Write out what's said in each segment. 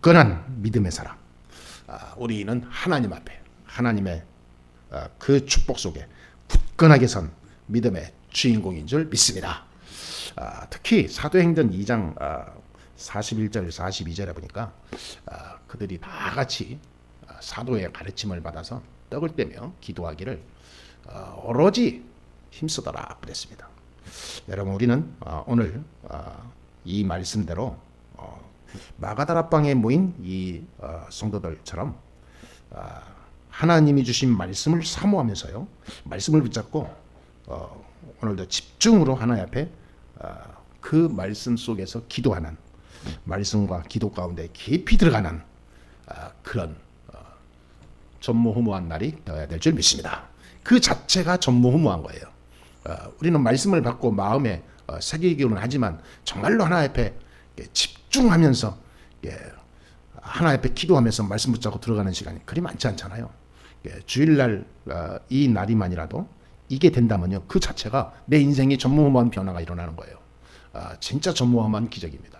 굳건한 믿음의 사람. 아, 우리는 하나님 앞에 하나님의 아, 그 축복 속에 굳건하게 선 믿음의 주인공인 줄 믿습니다. 아, 특히 사도행전 2장 41절 42절에 보니까 그들이 다 같이 사도의 가르침을 받아서 떡을 떼며 기도하기를 어, 오로지 힘쓰더라 그랬습니다. 여러분 우리는 어, 오늘 어, 이 말씀대로 마가다라방에 모인 이 성도들처럼 하나님이 주신 말씀을 사모하면서요 말씀을 붙잡고 오늘도 집중으로 하나님 앞에 그 말씀 속에서 기도하는 말씀과 기도 가운데 깊이 들어가는 그런 전무후무한 날이 되어야 될 줄 믿습니다. 그 자체가 전무후무한 거예요. 어, 우리는 말씀을 받고 마음에 어, 새기기는 하지만 정말로 하나 앞에 집 중하면서 예, 하나 앞에 기도하면서 말씀 붙잡고 들어가는 시간이 그리 많지 않잖아요. 예, 주일날 어, 이 날이만이라도 이게 된다면요, 그 자체가 내 인생에 전무후무한 변화가 일어나는 거예요. 아, 진짜 전무후무한 기적입니다.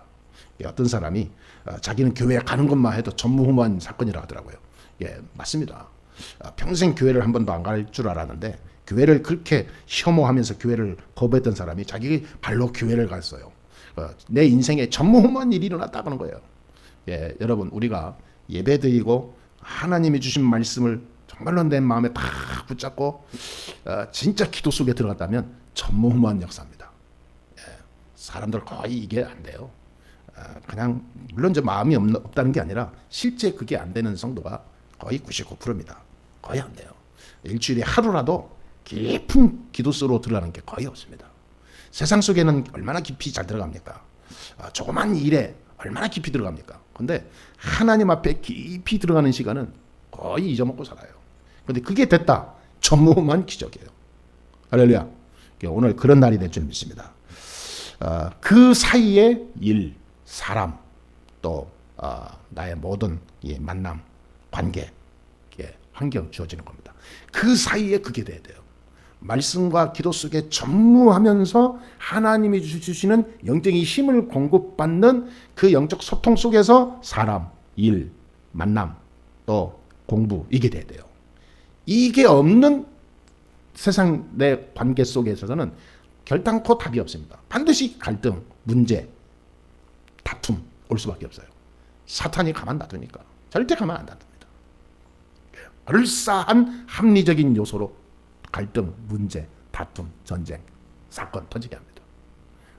예, 어떤 사람이 어, 자기는 교회 가는 것만 해도 전무후무한 사건이라 하더라고요. 예, 맞습니다. 아, 평생 교회를 한 번도 안 갈 줄 알았는데 교회를 그렇게 혐오하면서 교회를 거부했던 사람이 자기 발로 교회를 갔어요. 어, 내 인생에 전무후무한 일이 일어났다는 거예요. 예, 여러분 우리가 예배드리고 하나님이 주신 말씀을 정말로 내 마음에 다 붙잡고 어, 진짜 기도 속에 들어갔다면 전무후무한 역사입니다. 예, 사람들 거의 이게 안 돼요. 어, 그냥 물론 저 마음이 없, 없다는 게 아니라 실제 그게 안 되는 성도가 거의 99%입니다. 거의 안 돼요. 일주일에 하루라도 깊은 기도 속으로 들어가는 게 거의 없습니다. 세상 속에는 얼마나 깊이 잘 들어갑니까? 아, 조그만 일에 얼마나 깊이 들어갑니까? 근데 하나님 앞에 깊이 들어가는 시간은 거의 잊어먹고 살아요. 근데 그게 됐다. 전무후무한 기적이에요. 할렐루야. 오늘 그런 날이 될 줄 믿습니다. 아, 그 사이에 일, 사람, 또 아, 나의 모든 만남, 관계, 환경 주어지는 겁니다. 그 사이에 그게 돼야 돼요. 말씀과 기도 속에 전무하면서 하나님이 주시는 영적인 힘을 공급받는 그 영적 소통 속에서 사람, 일, 만남, 또 공부 이게 돼야 돼요. 이게 없는 세상 내 관계 속에서는 결단코 답이 없습니다. 반드시 갈등, 문제, 다툼 올 수밖에 없어요. 사탄이 가만 놔두니까 절대 가만 안 놔둡니다. 얼싸한 합리적인 요소로 갈등, 문제, 다툼, 전쟁, 사건 터지게 합니다.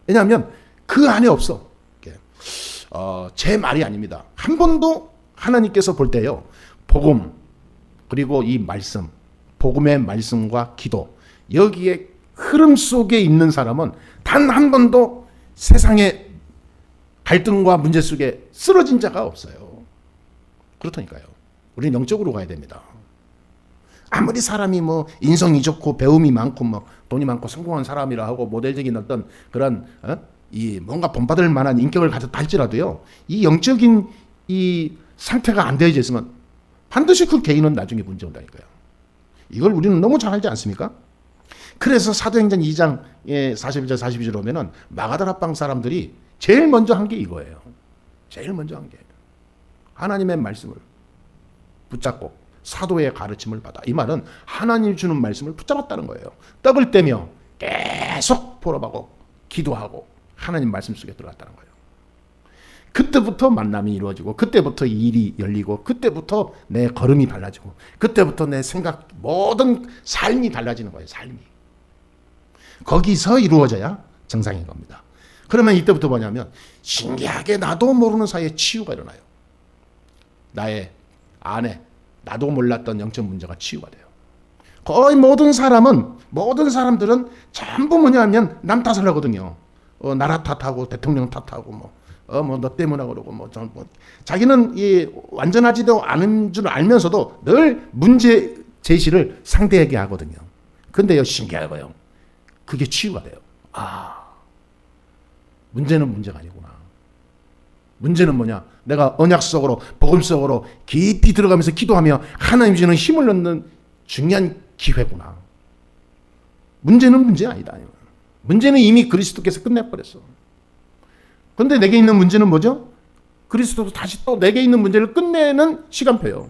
왜냐하면 그 안에 없어. 어, 제 말이 아닙니다. 한 번도 하나님께서 볼 때요. 복음 그리고 이 말씀, 복음의 말씀과 기도 여기에 흐름 속에 있는 사람은 단 한 번도 세상의 갈등과 문제 속에 쓰러진 자가 없어요. 그렇다니까요. 우리는 영적으로 가야 됩니다. 아무리 사람이 뭐 인성이 좋고 배움이 많고 뭐 돈이 많고 성공한 사람이라 하고 모델적인 어떤 그런 어? 이 뭔가 본받을 만한 인격을 가졌다 할지라도요 이 영적인 이 상태가 안 되어져 있으면 반드시 그 개인은 나중에 문제 온다니까요. 이걸 우리는 너무 잘 알지 않습니까? 그래서 사도행전 2장 41절 42절 오면은 마가다라방 사람들이 제일 먼저 한 게 이거예요. 제일 먼저 한 게 하나님의 말씀을 붙잡고 사도의 가르침을 받아. 이 말은 하나님 주는 말씀을 붙잡았다는 거예요. 떡을 떼며 계속 보러하고 기도하고 하나님 말씀 속에 들어갔다는 거예요. 그때부터 만남이 이루어지고 그때부터 일이 열리고 그때부터 내 걸음이 달라지고 그때부터 내 생각 모든 삶이 달라지는 거예요. 삶이. 거기서 이루어져야 정상인 겁니다. 그러면 이때부터 뭐냐면 신기하게 나도 모르는 사이에 치유가 일어나요. 나의 안에 나도 몰랐던 영적 문제가 치유가 돼요. 거의 모든 사람은 모든 사람들은 전부 뭐냐면 남 탓을 하거든요. 어, 나라 탓하고 대통령 탓하고 뭐 어 뭐 너 때문에 그러고 뭐, 저, 뭐 자기는 이 완전하지도 않은 줄 알면서도 늘 문제 제시를 상대에게 하거든요. 근데요 신기하고요. 그게 치유가 돼요. 아 문제는 문제가 아니구나. 문제는 뭐냐? 내가 언약 속으로 복음 속으로 깊이 들어가면서 기도하며 하나님 주는 힘을 넣는 중요한 기회구나. 문제는 문제 아니다. 문제는 이미 그리스도께서 끝내버렸어. 그런데 내게 있는 문제는 뭐죠? 그리스도도 다시 또 내게 있는 문제를 끝내는 시간표요.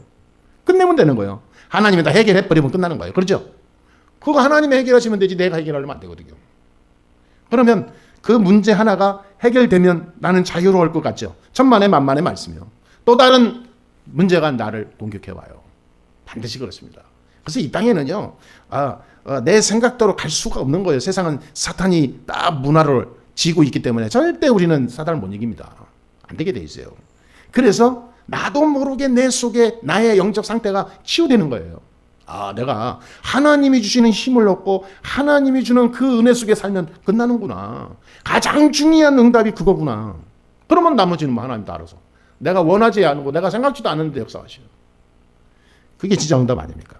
끝내면 되는 거예요. 하나님이 다 해결해 버리면 끝나는 거예요. 그렇죠? 그거 하나님이 해결하시면 되지 내가 해결하려면 안 되거든요. 그러면 그 문제 하나가 해결되면 나는 자유로울 것 같죠. 천만의 만만의 말씀이요. 또 다른 문제가 나를 공격해 와요. 반드시 그렇습니다. 그래서 이 땅에는요, 아, 어, 내 생각대로 갈 수가 없는 거예요. 세상은 사탄이 딱 문화를 지고 있기 때문에 절대 우리는 사단을 못 이깁니다. 안 되게 돼 있어요. 그래서 나도 모르게 내 속에 나의 영적 상태가 치유되는 거예요. 아, 내가 하나님이 주시는 힘을 얻고 하나님이 주는 그 은혜 속에 살면 끝나는구나. 가장 중요한 응답이 그거구나. 그러면 나머지는 뭐 하나님 다 알아서. 내가 원하지 않고 내가 생각지도 않는데 역사하시오. 그게 진짜 응답 아닙니까?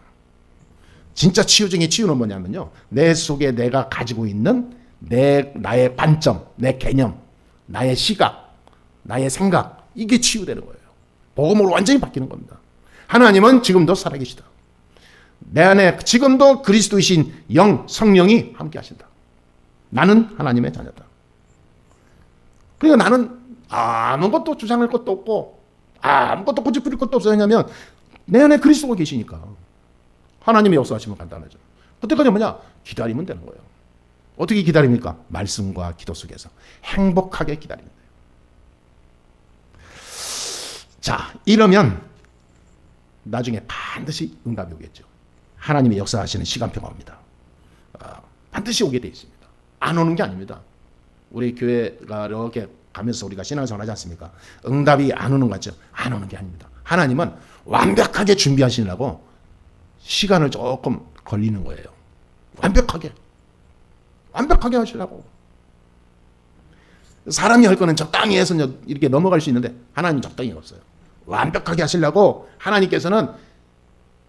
진짜 치유 중에 치유는 뭐냐면요. 내 속에 내가 가지고 있는 내 나의 관점, 내 개념, 나의 시각, 나의 생각 이게 치유되는 거예요. 복음으로 완전히 바뀌는 겁니다. 하나님은 지금도 살아계시다. 내 안에 지금도 그리스도이신 영 성령이 함께 하신다. 나는 하나님의 자녀다. 그러니까 나는 아무것도 주장할 것도 없고 아무것도 고집부릴 것도 없어 왜냐하면 내 안에 그리스도가 계시니까 하나님의 역사하시면 간단하죠. 그때까지 뭐냐 기다리면 되는 거예요. 어떻게 기다립니까? 말씀과 기도 속에서 행복하게 기다립니다. 자 이러면 나중에 반드시 응답이 오겠죠. 하나님의 역사하시는 시간표가 옵니다. 어, 반드시 오게 돼 있습니다. 안 오는 게 아닙니다. 우리 교회가 이렇게 가면서 우리가 신앙생활 하지 않습니까? 응답이 안 오는 거죠. 안 오는 게 아닙니다. 하나님은 완벽하게 준비하시려고 시간을 조금 걸리는 거예요. 완벽하게. 완벽하게 하시려고. 사람이 할 거는 적당히 해서 이렇게 넘어갈 수 있는데 하나님 적당히 없어요. 완벽하게 하시려고 하나님께서는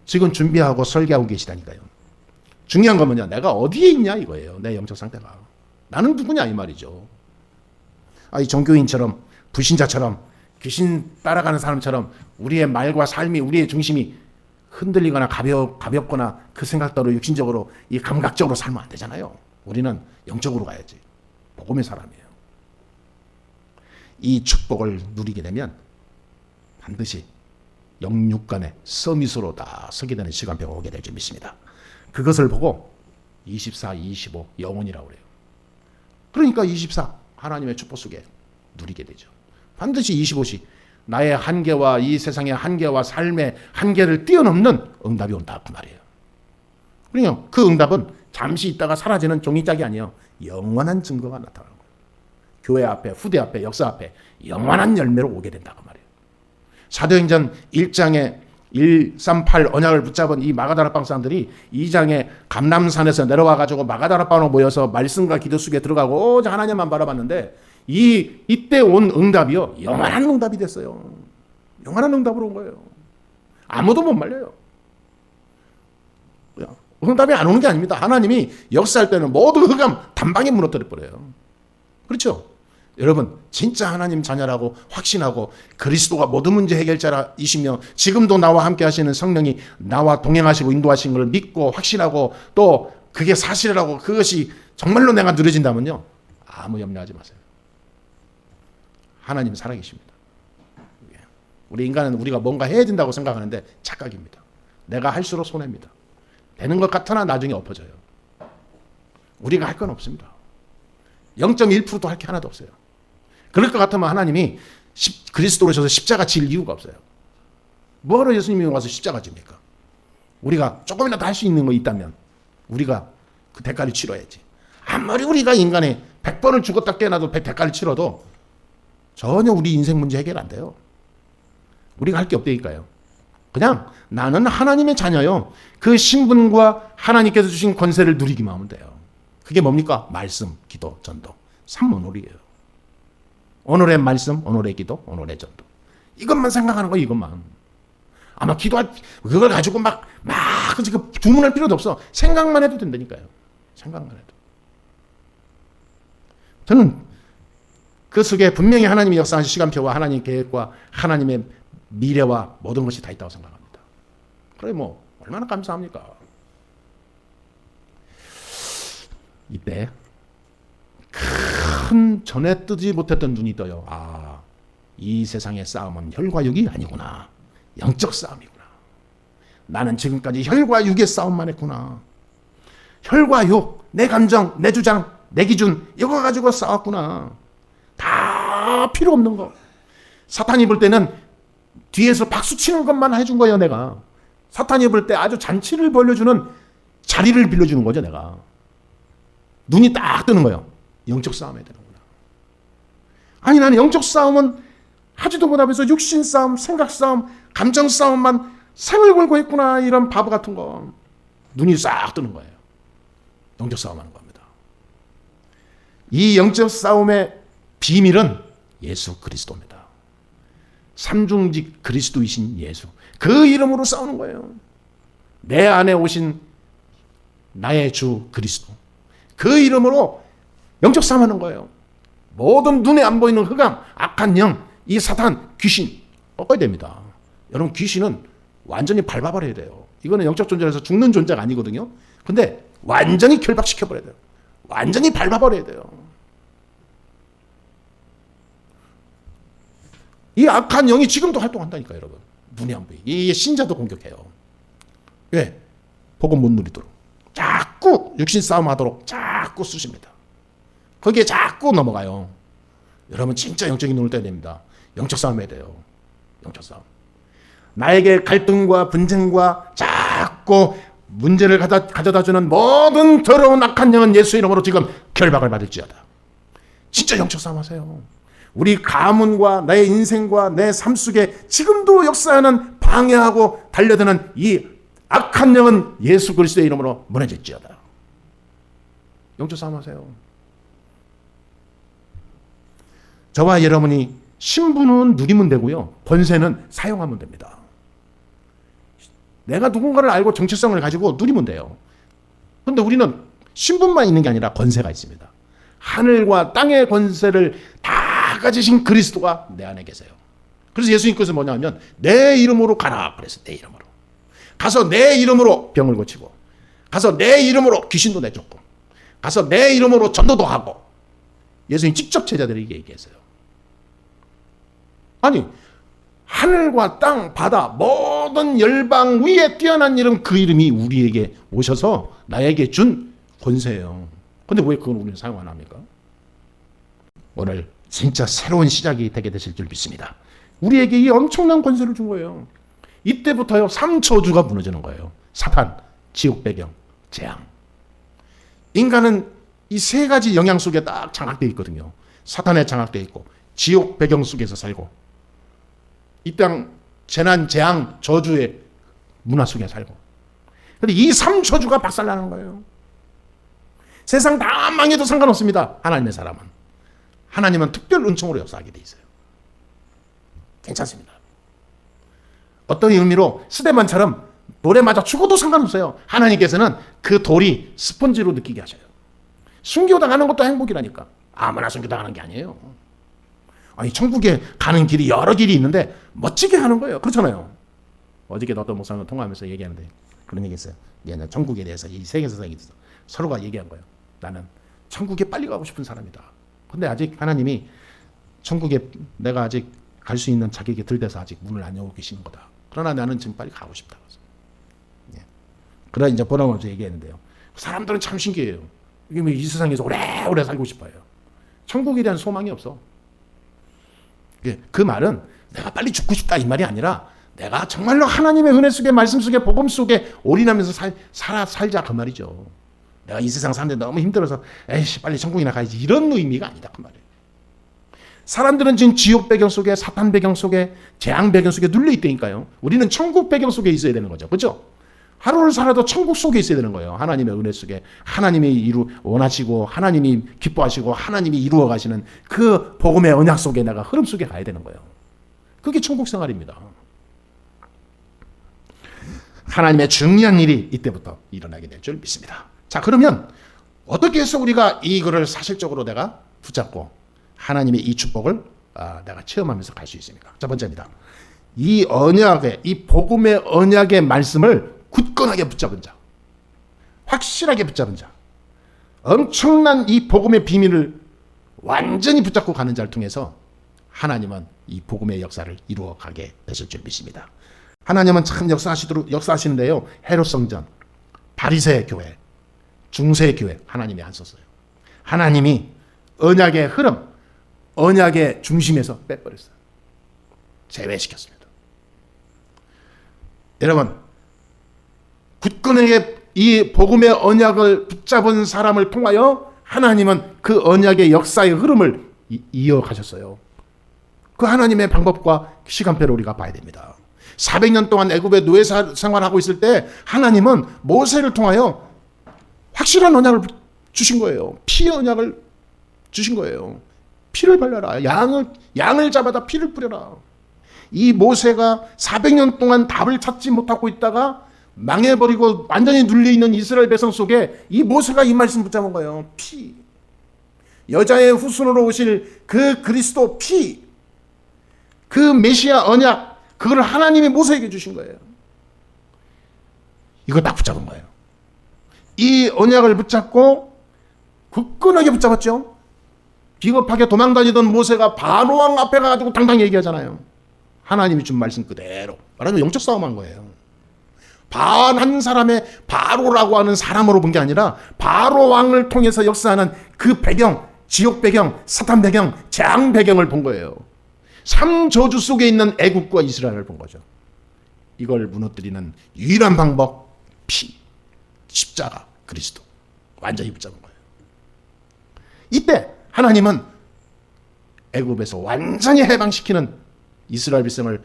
지금 준비하고 설계하고 계시다니까요. 중요한 건 뭐냐? 내가 어디에 있냐 이거예요. 내 영적 상태가. 나는 누구냐 이 말이죠. 아, 이 종교인처럼 불신자처럼 귀신 따라가는 사람처럼 우리의 말과 삶이 우리의 중심이 흔들리거나 가벼 가볍거나 그 생각대로 육신적으로 이 감각적으로 살면 안 되잖아요. 우리는 영적으로 가야지. 복음의 사람이에요. 이 축복을 누리게 되면 반드시 영육간의 서밋으로 다 서게 되는 시간표가 오게 될 줄 믿습니다. 그것을 보고 24, 25 영혼이라고 그래요. 그러니까 24 하나님의 축복 속에 누리게 되죠. 반드시 25시 나의 한계와 이 세상의 한계와 삶의 한계를 뛰어넘는 응답이 온다 그 말이에요. 그러니까 그 응답은 잠시 있다가 사라지는 종이짝이 아니에요. 영원한 증거가 나타나는 거예요. 교회 앞에, 후대 앞에, 역사 앞에 영원한 열매로 오게 된다 그 말이에요. 사도행전 1장에 138 언약을 붙잡은 이 마가다라방 사람들이 2장에 감남산에서 내려와 가지고 마가다라방으로 모여서 말씀과 기도 속에 들어가고 오직 하나님만 바라봤는데 이 이때 온 응답이요 영원한 응답이 됐어요. 영원한 응답으로 온 거예요. 아무도 못 말려요. 응답이 안 오는 게 아닙니다. 하나님이 역사할 때는 모든 흑암 단방에 무너뜨려 버려요. 그렇죠? 여러분 진짜 하나님 자녀라고 확신하고 그리스도가 모든 문제 해결자이시며 지금도 나와 함께 하시는 성령이 나와 동행하시고 인도하신 걸 믿고 확신하고 또 그게 사실이라고 그것이 정말로 내가 누려진다면요 아무 염려하지 마세요. 하나님 살아계십니다. 우리 인간은 우리가 뭔가 해야 된다고 생각하는데 착각입니다. 내가 할수록 손해입니다. 되는 것 같으나 나중에 엎어져요. 우리가 할 건 없습니다. 0.1%도 할 게 하나도 없어요. 그럴 것 같으면 하나님이 그리스도로 오셔서 십자가 질 이유가 없어요. 뭐하러 예수님이 와서 십자가 집니까? 우리가 조금이라도 할 수 있는 거 있다면 우리가 그 대가를 치러야지. 아무리 우리가 인간의 100번을 죽었다 깨어나도 대가를 치러도 전혀 우리 인생 문제 해결 안 돼요. 우리가 할 게 없다니까요. 그냥 나는 하나님의 자녀요. 그 신분과 하나님께서 주신 권세를 누리기만 하면 돼요. 그게 뭡니까? 말씀, 기도, 전도. 삼문오리예요. 오늘의 말씀, 오늘의 기도, 오늘의 전도. 이것만 생각하는 거 이것만. 아마 기도할 그걸 가지고 막막그 주문할 필요도 없어. 생각만 해도 된다니까요. 생각만 해도. 저는 그 속에 분명히 하나님의 역사하신 시간표와 하나님 계획과 하나님의 미래와 모든 것이 다 있다고 생각합니다. 그래 뭐 얼마나 감사합니까? 이때 큰 전에 뜨지 못했던 눈이 떠요. 아 이 세상의 싸움은 혈과 육이 아니구나. 영적 싸움이구나. 나는 지금까지 혈과 육의 싸움만 했구나. 혈과 육, 내 감정, 내 주장, 내 기준 이거 가지고 싸웠구나. 다 필요 없는 거. 사탄이 볼 때는 뒤에서 박수 치는 것만 해준 거예요, 내가. 사탄이 볼 때 아주 잔치를 벌려주는 자리를 빌려주는 거죠, 내가. 눈이 딱 뜨는 거예요. 영적 싸움 해야 되는구나. 아니, 나는 영적 싸움은 하지도 못하면서 육신 싸움, 생각 싸움, 감정 싸움만 생을 걸고 있구나. 이런 바보 같은 거. 눈이 싹 뜨는 거예요. 영적 싸움 하는 겁니다. 이 영적 싸움의 비밀은 예수 그리스도입니다. 삼중직 그리스도이신 예수. 그 이름으로 싸우는 거예요. 내 안에 오신 나의 주 그리스도. 그 이름으로 영적 싸움하는 거예요. 모든 눈에 안 보이는 흑암, 악한 영, 이 사탄, 귀신 꺾어야 됩니다. 여러분 귀신은 완전히 밟아버려야 돼요. 이거는 영적 존재라서 죽는 존재가 아니거든요. 근데 완전히 결박시켜 버려야 돼요. 완전히 밟아버려야 돼요. 이 악한 영이 지금도 활동한다니까 여러분. 눈이 안 보이. 이 신자도 공격해요. 왜? 복음 못 누리도록. 자꾸 육신 싸움 하도록 자꾸 쑤십니다. 거기에 자꾸 넘어가요. 여러분 진짜 영적인 눈을 떠야 됩니다. 영적 싸움 해야 돼요. 영적 싸움. 나에게 갈등과 분쟁과 자꾸 문제를 가져, 가져다 주는 모든 더러운 악한 영은 예수 이름으로 지금 결박을 받을지어다. 진짜 영적 싸움 하세요. 우리 가문과 나의 인생과 내 삶 속에 지금도 역사하는 방해하고 달려드는 이 악한 영은 예수 그리스도의 이름으로 무너질지어다. 영적 싸움 하세요. 저와 여러분이 신분은 누리면 되고요. 권세는 사용하면 됩니다. 내가 누군가를 알고 정체성을 가지고 누리면 돼요. 근데 우리는 신분만 있는 게 아니라 권세가 있습니다. 하늘과 땅의 권세를 다 가지신 그리스도가 내 안에 계세요. 그래서 예수님께서 뭐냐면 내 이름으로 가라 그래서 내 이름으로 가서 내 이름으로 병을 고치고 가서 내 이름으로 귀신도 내쫓고 가서 내 이름으로 전도도 하고 예수님 직접 제자들에게 얘기했어요. 아니 하늘과 땅, 바다 모든 열방 위에 뛰어난 이름 그 이름이 우리에게 오셔서 나에게 준 권세예요. 근데 왜 그건 우리는 사용 안 합니까? 오늘 진짜 새로운 시작이 되게 되실 줄 믿습니다. 우리에게 이 엄청난 권세를 준 거예요. 이때부터요, 삼초주가 무너지는 거예요. 사탄, 지옥 배경, 재앙. 인간은 이 세 가지 영향 속에 딱 장악되어 있거든요. 사탄에 장악되어 있고, 지옥 배경 속에서 살고, 이 땅 재난, 재앙, 저주의 문화 속에 살고. 근데 이 삼초주가 박살나는 거예요. 세상 다 망해도 상관없습니다. 하나님의 사람은. 하나님은 특별 은총으로 역사하게 돼 있어요. 괜찮습니다. 어떤 의미로 스데반처럼 돌에 맞아 죽어도 상관없어요. 하나님께서는 그 돌이 스펀지로 느끼게 하셔요. 순교 당하는 것도 행복이라니까. 아무나 순교 당하는 게 아니에요. 아니 천국에 가는 길이 여러 길이 있는데 멋지게 하는 거예요. 그렇잖아요. 어저께 어떤 목사님 통화하면서 얘기하는데 그런 얘기 했어요. 얘는 천국에 대해서 이 세계 사상에 대해서 서로가 얘기한 거예요. 나는 천국에 빨리 가고 싶은 사람이다. 근데 아직 하나님이 천국에 내가 아직 갈 수 있는 자격이 들 돼서 아직 문을 안 열고 계시는 거다. 그러나 나는 지금 빨리 가고 싶다. 예. 그러나 이제 보라면서 얘기했는데요. 사람들은 참 신기해요. 이게 뭐이 세상에서 오래오래 살고 싶어요. 천국에 대한 소망이 없어. 예. 그 말은 내가 빨리 죽고 싶다 이 말이 아니라 내가 정말로 하나님의 은혜 속에 말씀 속에 복음 속에 올인하면서 살, 살아 살자 그 말이죠. 내가 이 세상 사는데 너무 힘들어서 에이씨 빨리 천국이나 가야지 이런 의미가 아니다 그 말이에요. 사람들은 지금 지옥 배경 속에 사탄 배경 속에 재앙 배경 속에 눌려 있다니까요. 우리는 천국 배경 속에 있어야 되는 거죠. 그렇죠? 하루를 살아도 천국 속에 있어야 되는 거예요. 하나님의 은혜 속에 하나님이 이루 원하시고 하나님이 기뻐하시고 하나님이 이루어 가시는 그 복음의 언약 속에 내가 흐름 속에 가야 되는 거예요. 그게 천국 생활입니다. 하나님의 중요한 일이 이때부터 일어나게 될 줄 믿습니다. 자, 그러면 어떻게 해서 우리가 이거를 사실적으로 내가 붙잡고 하나님의 이 축복을 아, 내가 체험하면서 갈 수 있습니까? 첫 번째입니다. 이 언약의 이 복음의 언약의 말씀을 굳건하게 붙잡은 자, 확실하게 붙잡은 자, 엄청난 이 복음의 비밀을 완전히 붙잡고 가는 자를 통해서 하나님은 이 복음의 역사를 이루어 가게 되실 줄 믿습니다. 하나님은 참 역사하시도록 역사하시는데요. 헤롯 성전, 바리새 교회, 중세 교회 하나님이 안 썼어요. 하나님이 언약의 흐름, 언약의 중심에서 빼버렸어요. 제외시켰습니다. 여러분, 굳건하게 이 복음의 언약을 붙잡은 사람을 통하여 하나님은 그 언약의 역사의 흐름을 이- 이어가셨어요. 그 하나님의 방법과 시간표를 우리가 봐야 됩니다. 400년 동안 애굽의 노예 사- 생활하고 있을 때 하나님은 모세를 통하여 확실한 언약을 주신 거예요. 피 언약을 주신 거예요. 피를 발라라. 양을 양을 잡아다 피를 뿌려라. 이 모세가 400년 동안 답을 찾지 못하고 있다가 망해버리고 완전히 눌려 있는 이스라엘 백성 속에 이 모세가 이 말씀 붙잡은 거예요. 피. 여자의 후손으로 오실 그 그리스도 피. 그 메시아 언약. 그걸 하나님이 모세에게 주신 거예요. 이거 딱 붙잡은 거예요. 이 언약을 붙잡고 굳건하게 붙잡았죠. 비겁하게 도망다니던 모세가 바로왕 앞에 가가지고 당당히 얘기하잖아요. 하나님이 준 말씀 그대로. 말하자면 영적 싸움한 거예요. 반한 사람의 바로라고 하는 사람으로 본 게 아니라 바로 왕을 통해서 역사하는 그 배경, 지옥 배경, 사탄 배경, 재앙 배경을 본 거예요. 삼저주 속에 있는 애국과 이스라엘을 본 거죠. 이걸 무너뜨리는 유일한 방법 피, 십자가, 그리스도 완전히 붙잡은 거예요. 이때 하나님은 애굽에서 완전히 해방시키는 이스라엘 백성을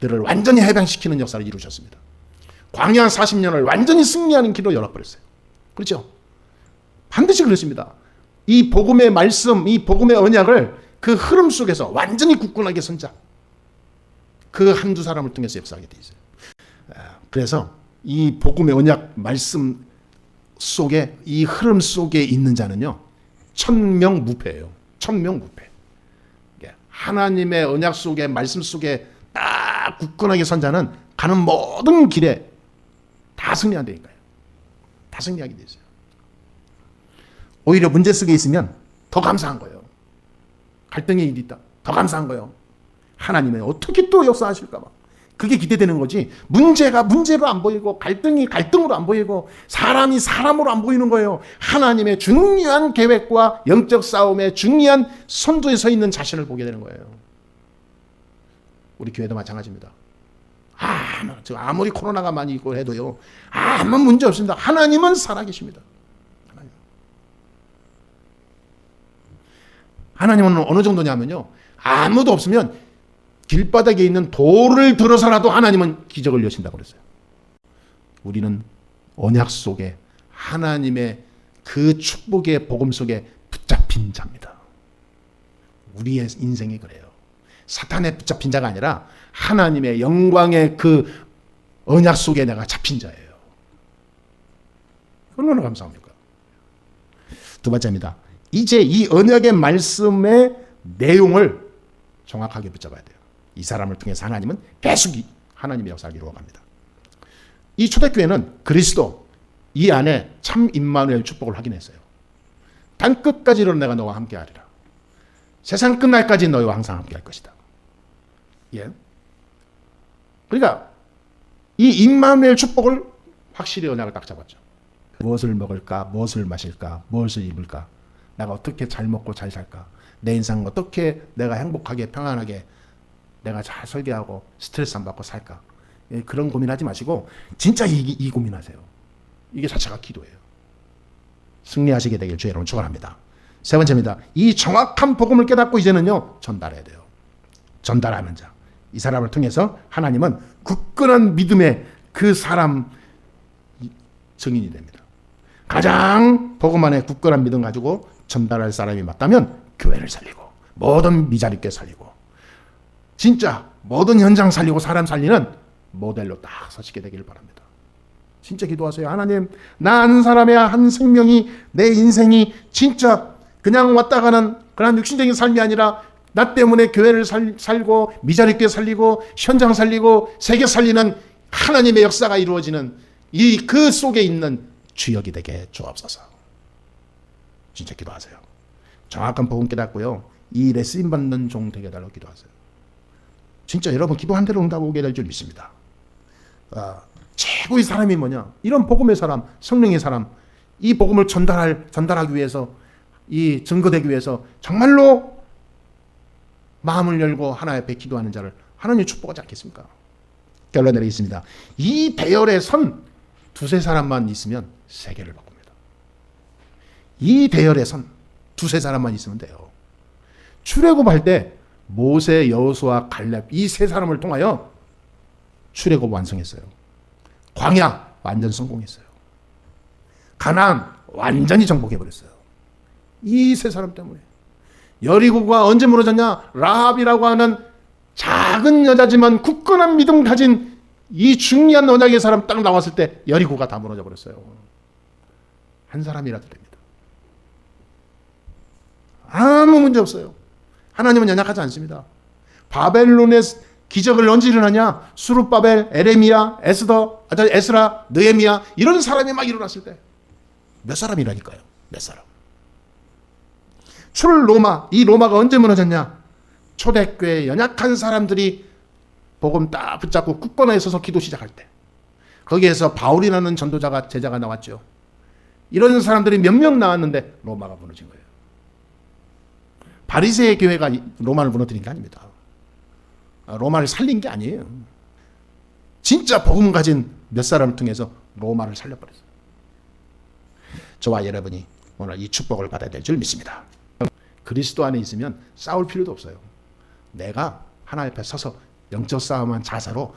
들을 완전히 해방시키는 역사를 이루셨습니다. 광야 40년을 완전히 승리하는 길로 열어버렸어요. 그렇죠? 반드시 그렇습니다. 이 복음의 말씀, 이 복음의 언약을 그 흐름 속에서 완전히 굳건하게 선자. 그 한두 사람을 통해서 역사하게 돼 있어요. 아, 그래서 이 복음의 언약 말씀 속에 이 흐름 속에 있는 자는요. 천명 무패예요. 천명 무패. 예, 하나님의 언약 속에 말씀 속에 딱 굳건하게 선 자는 가는 모든 길에 다 승리한다니까요. 다 승리하게 돼 있어요. 오히려 문제 속에 있으면 더 감사한 거예요. 갈등의 일이 있다. 더 감사한 거예요. 하나님은 어떻게 또 역사하실까 봐. 그게 기대되는 거지. 문제가 문제로 안 보이고 갈등이 갈등으로 안 보이고 사람이 사람으로 안 보이는 거예요. 하나님의 중요한 계획과 영적 싸움의 중요한 선두에 서 있는 자신을 보게 되는 거예요. 우리 교회도 마찬가지입니다. 아무, 저 아무리 코로나가 많이 있고 해도요. 아무 문제 없습니다. 하나님은 살아계십니다. 하나님. 하나님은 어느 정도냐면요. 아무도 없으면 길바닥에 있는 돌을 들어서라도 하나님은 기적을 여신다고 그랬어요. 우리는 언약 속에 하나님의 그 축복의 복음 속에 붙잡힌 자입니다. 우리의 인생이 그래요. 사탄에 붙잡힌 자가 아니라 하나님의 영광의 그 언약 속에 내가 잡힌 자예요. 얼마나 감사합니까? 두 번째입니다. 이제 이 언약의 말씀의 내용을 정확하게 붙잡아야 돼요. 이 사람을 통해서 하나님은 이- 하나님의 역사를 이루어갑니다. 이 초대교회는 그리스도 이 안에 참 임마누엘 축복을 확인했어요. 땅 끝까지로 내가 너와 함께하리라. 세상 끝날까지 너희와 항상 함께할 것이다. 예. 그러니까 이 임마누엘 축복을 확실히 언약을 딱 잡았죠. 무엇을 먹을까, 무엇을 마실까, 무엇을 입을까, 내가 어떻게 잘 먹고 잘 살까, 내 인생 어떻게 내가 행복하게 평안하게 내가 잘 설계하고 스트레스 안 받고 살까. 예, 그런 고민하지 마시고 진짜 이, 이 고민하세요. 이게 자체가 기도예요. 승리하시게 되길 주 여러분 축원합니다. 세 번째입니다. 이 정확한 복음을 깨닫고 이제는요 전달해야 돼요. 전달하는 자. 이 사람을 통해서 하나님은 굳건한 믿음의 그 사람 증인이 됩니다. 가장 복음 안에 굳건한 믿음 가지고 전달할 사람이 맞다면 교회를 살리고 모든 미자립게 살리고 진짜 모든 현장 살리고 사람 살리는 모델로 딱 서시게 되기를 바랍니다. 진짜 기도하세요. 하나님, 나 한 사람의 한 생명이 내 인생이 진짜 그냥 왔다 가는 그런 육신적인 삶이 아니라 나 때문에 교회를 살, 살고 미자립게 살리고 현장 살리고 세계 살리는 하나님의 역사가 이루어지는 이 그 속에 있는 주역이 되게 주옵소서. 진짜 기도하세요. 정확한 복음 깨닫고요. 이 쓰임 받는 종 되게 달라고 기도하세요. 진짜 여러분 기도한 대로 응답 오게 될 줄 믿습니다. 아, 최고의 사람이 뭐냐? 이런 복음의 사람, 성령의 사람, 이 복음을 전달할 전달하기 위해서 이 증거되기 위해서 정말로 마음을 열고 하나님 앞에 기도하는 자를 하나님 축복하지 않겠습니까? 결론 내리겠습니다. 이 대열에 선 두세 사람만 있으면 세계를 바꿉니다. 이 대열에 선 두세 사람만 있으면 돼요. 출애굽할 때 모세, 여호수아, 갈렙 이 세 사람을 통하여 출애굽 완성했어요. 광야 완전 성공했어요. 가나안 완전히 정복해 버렸어요. 이 세 사람 때문에 여리고가 언제 무너졌냐? 라합이라고 하는 작은 여자지만 굳건한 믿음 가진 이 중요한 언약의 사람 딱 나왔을 때 여리고가 다 무너져 버렸어요. 한 사람이라도 됩니다. 아무 문제 없어요. 하나님은 연약하지 않습니다. 바벨론의 기적을 언제 일어나냐? 수룹바벨, 에레미야, 에스더, 아, 에스라, 느헤미야 이런 사람이 막 일어났을 때 몇 사람이라니까요. 몇 사람. 출 로마 이 로마가 언제 무너졌냐? 초대교회 연약한 사람들이 복음 딱 붙잡고 굳건하게 서서 기도 시작할 때 거기에서 바울이라는 전도자가 제자가 나왔죠. 이런 사람들이 몇 명 나왔는데 로마가 무너진 거예요. 바리새의 교회가 이- 로마를 무너뜨린 게 아닙니다. 아, 로마를 살린 게 아니에요. 진짜 복음 가진 몇 사람을 통해서 로마를 살려버렸어요. 저와 여러분이 오늘 이 축복을 받아야 될 줄 믿습니다. 그리스도 안에 있으면 싸울 필요도 없어요. 내가 하나님 앞에 서서 영적 싸움한 자세로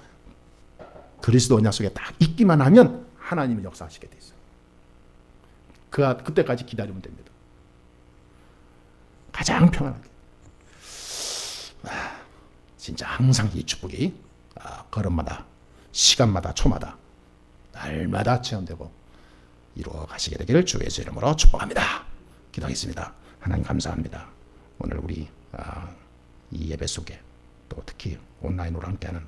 그리스도 언약 속에 딱 있기만 하면 하나님은 역사하시게 돼 있어요. 그 그때까지 기다리면 됩니다. 가장 평안하게. 아, 진짜 항상 이 축복이 아, 걸음마다 시간마다 초마다 날마다 체험되고 이루어 가시게 되기를 주 예수 이름으로 축복합니다. 기도하겠습니다. 하나님 감사합니다. 오늘 우리 아, 이 예배 속에 또 특히 온라인으로 함께하는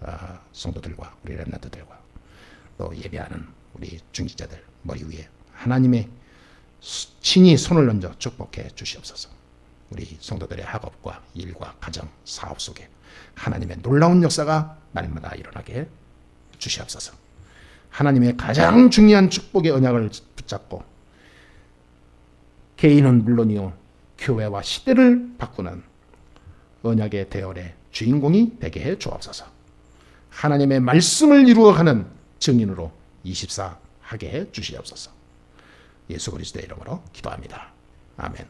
아, 성도들과 우리 랩런트들과 또 예배하는 우리 중직자들 머리 위에 하나님의 수- 친히 손을 얹어 축복해 주시옵소서. 우리 성도들의 학업과 일과 가정, 사업 속에 하나님의 놀라운 역사가 날마다 일어나게 주시옵소서. 하나님의 가장 중요한 축복의 언약을 붙잡고 개인은 물론이요 교회와 시대를 바꾸는 언약의 대열의 주인공이 되게 해 주옵소서. 하나님의 말씀을 이루어가는 증인으로 24 하게 해 주시옵소서. 예수 그리스도의 이름으로 기도합니다. 아멘.